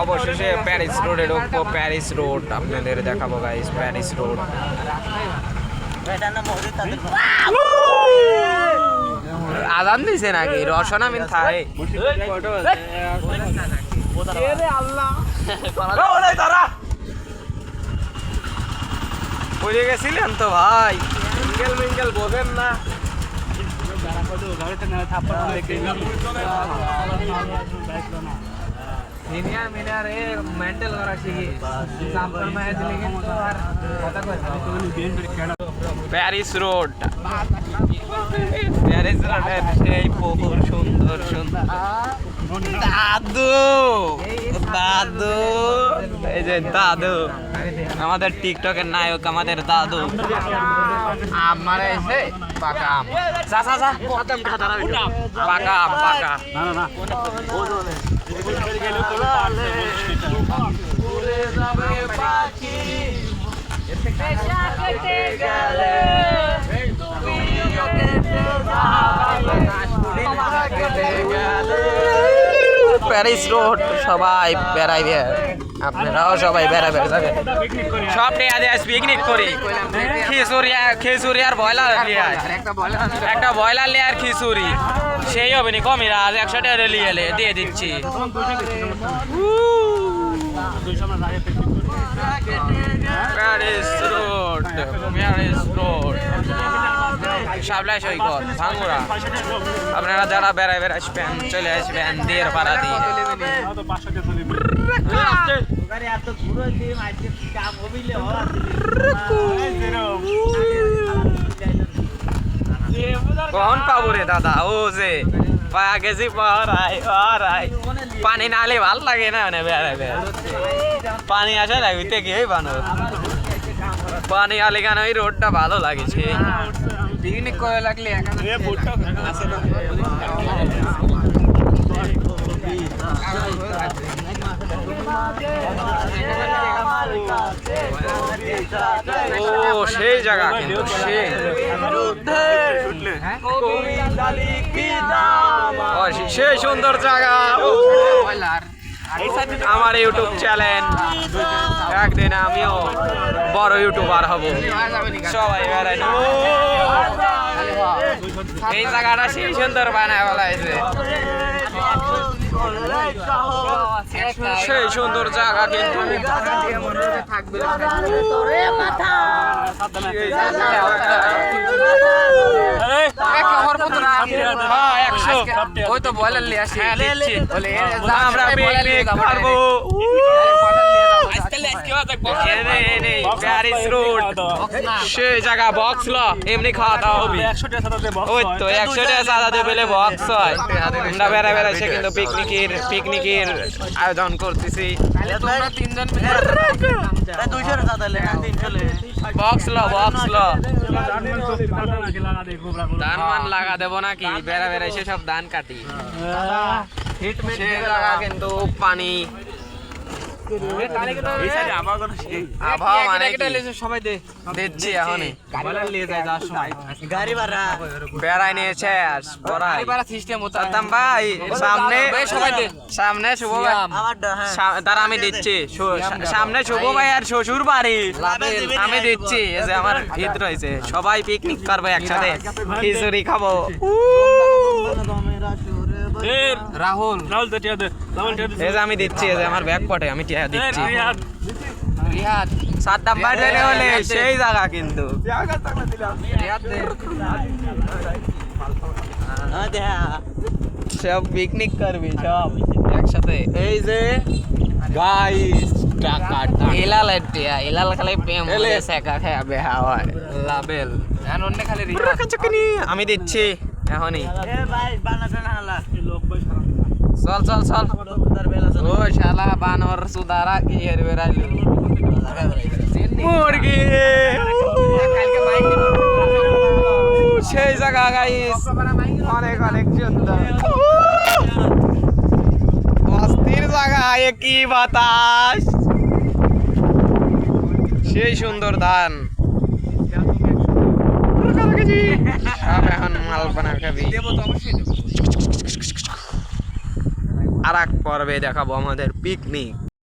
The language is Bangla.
অবশেষে প্যারিস রোডে ঢুকবো প্যারিস রোড আপনাদের দেখাবো গাইস প্যারিস রোড আদান দিছে নাকি? রসনা মিন থাই। পড়ে গেছিলেন তো, ভাই। মিঙ্গেল মিঙ্গেল, বোঝেন না। কিন্তু আর কথা কই প্যারিস রোড প্যারিস রোডের সেই পুকুর সুন্দর সুন্দর দাদু দাদু এই যে দাদু আমাদের টিকটকের নায়ক আমাদের দাদু। আমার এসে পাকা আম। যা যা যা। পাকা আম পাকা। প্যারিস রোড সবাই বেড়াইবে। আপনারাও সবাই বেড়াবে যাবে। সব টেয়া দিয়ে পিকনিক করি। খিচুড়িয়া খিচুড়িয়ার বয়লার লিয়ে আয়। একটা বয়লার লিয়ে আর খিচুড়ি। সেই হবে নি কমিরা আজ একশো টাকা লিয়ে এলে দিয়ে দিচ্ছি। Paris road Paris road. সাবলাই সৈকত ভাঙ্গুরা আপনারা যারা বেড়ায় বেড়ায় আসবেন, চলে আসবেন দিয়ে ভাড়া দিয়ে। কখন পাবো রে দাদা? ও যে পায়া গেছি পাহারাই পাহারাই পানি নালে ভালো লাগে না মানে বেড়ায় বেড়ায়। পানি আসা লাগবে কি ওই বানো পানি আলে কেন ওই রোডটা ভালো লাগছে পিকনিক করে লাগলে ও সেই জায়গা কিন্তু সেই। ও, সেই সুন্দর জায়গা। আমার ইউটিউব চ্যানেল একদিন আমিও বড় ইউটিউবার হব। সবাই বেড়াই এই জায়গাটা সেই সুন্দর বানায় বলা হয়েছে। সেই সুন্দর জায়গা কিন্তু হ্যাঁ। ওই তো আসি আমরা পিকনিক করব এনে, এনে, প্যারিস রোড সেই জায়গা বক্স ল এমনি খাওয়া দাওয়া হবে ওই তো একশো টাকা চাঁদা দিয়ে পেলে বক্স হয় আমরা বেড়া বেড়া সে কিন্তু পিকনিকের পিকনিকের আয়োজন করতেছি বক্স ল বক্স ল ধান মান লাগা দেবো নাকি বেড়া বেড়া এসে সব ধান কাটি কিন্তু পানি আমি দিচ্ছি সামনে শুভ ভাই আর শ্বশুর বাড়ি আমি দিচ্ছি আমার ভিত রয়েছে সবাই পিকনিক করব একসাথে খিচুড়ি খাব রাহুল। রাহুল তো টিয়া দে রাহুল টিয়া দে এই যে আমি দিচ্ছি এই যে আমার ব্যাগ পটে আমি টিয়া দিচ্ছি। রিহাদ সাদ্দাম ভাই ট্রেনে হলে সেই জায়গা কিন্তু। সব পিকনিক করবি সব। একসাথে। এই যে গাইস টিয়া খালি প্রেম হলে সেকা খায় বেহা লাবেল। এখন অন্য খালি আমি দিচ্ছি। এখনই। চল চল চল। ও শালা বানর সুদারা কি এর বেরাইলো মুরগি। সেই জায়গা গাইস অনেক অনেক সুন্দর। অস্থির জায়গা এ কি বাতাস? সেই সুন্দর ধান সব এখন মাল বানা খাবি। আর এক পর্বে দেখাবো আমাদের পিকনিক